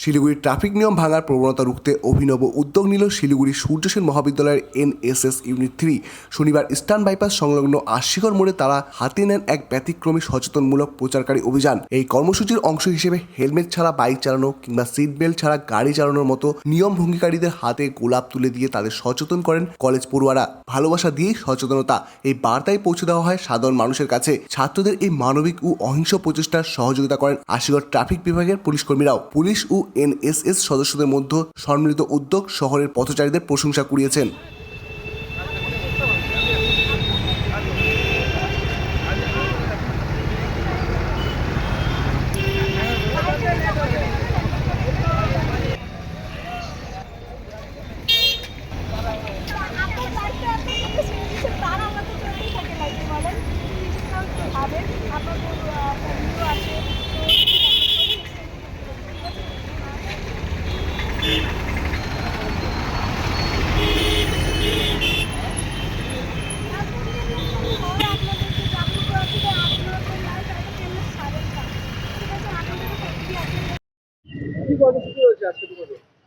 শিলিগুড়ির ট্রাফিক নিয়ম ভাঙার প্রবণতা রুখতে অভিনব উদ্যোগ নিল শিলিগুড়ি সূর্যসেন মহাবিদ্যালয়ের এনএসএস ইউনিট থ্রি। শনিবার ইস্টার্ন বাইপাস সংলগ্ন আশিকর মোড়ে তারা হাতে নেন এক ব্যতিক্রমী সচেতনমূলক প্রচারকারী অভিযান। এই কর্মসূচির অংশ হিসেবে হেলমেট ছাড়া বাইক চালানো কিংবা সিট বেল্ট ছাড়া গাড়ি চালানোর মতো নিয়ম ভঙ্গিকারীদের হাতে গোলাপ তুলে দিয়ে তাদের সচেতন করেন কলেজ পড়ুয়ারা। ভালোবাসা দিয়েই সচেতনতা, এই বার্তায় পৌঁছে দেওয়া হয় সাধারণ মানুষের কাছে। ছাত্রদের এই মানবিক ও অহিংস প্রচেষ্টার সহযোগিতা করেন আশিগড় ট্রাফিক বিভাগের পুলিশ কর্মীরাও। পুলিশ ও এনএসএস সদস্যদের মধ্যে সম্মিলিত উদ্যোগ শহরের পথচারীদের প্রশংসা কুড়িয়েছেন।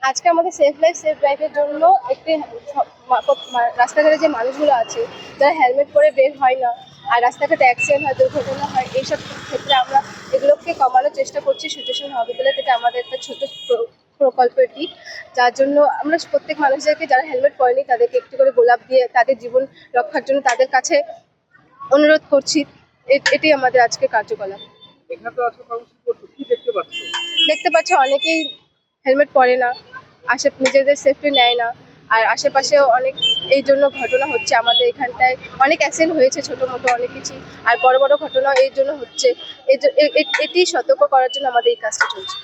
আজকে আমাদের সেফ লাইফ সেফ ড্রাইভের জন্য একটি রাস্তাঘাটে যে মানুষগুলো আছে যারা হেলমেট পরে বের হয় না। আর রাস্তাঘাটে অ্যাক্সিডেন্ট হয় দুর্ঘটনা হয় এইসব ক্ষেত্রে আমরা এগুলোকে কমানোর চেষ্টা করছি সুযোগ মহাবিদ্যালয় থেকে আমাদের একটা ছোট প্র- প্রকল্প এটি। যার জন্য আমরা প্রত্যেক মানুষদেরকে যারা হেলমেট পরেনি তাদেরকে একটু করে গোলাপ দিয়ে তাদের জীবন রক্ষার জন্য তাদের কাছে অনুরোধ করছি। এটি আমাদের আজকে কার্যকলাপ পাচ্ছ? দেখতে পাচ্ছি অনেকেই হেলমেট পরে না আশে নিজেদের সেফটি নেয় না। আর আশেপাশেও অনেক এই জন্য ঘটনা হচ্ছে আমাদের এখানটায়। অনেক অ্যাক্সিডেন্ট হয়েছে ছোটো মোটো অনেক কিছু। আর বড় বড় ঘটনা এই জন্য হচ্ছে। এটি সতর্ক করার জন্য আমাদের এই কাজটা চলছে।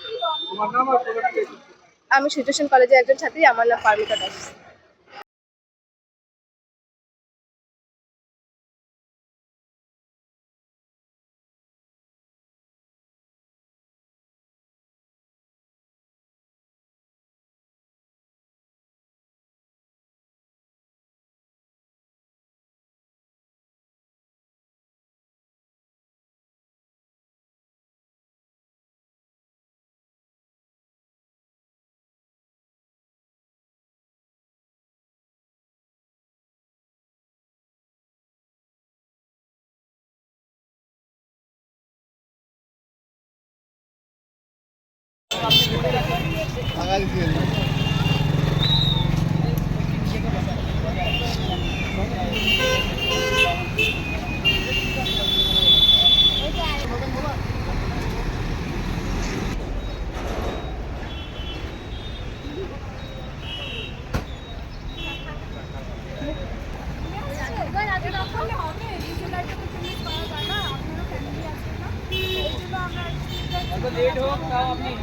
আমি সূর্যসেন কলেজের একজন ছাত্রী আমার নাম পারমিতা দাস। লেট হোক लेट हो अपनी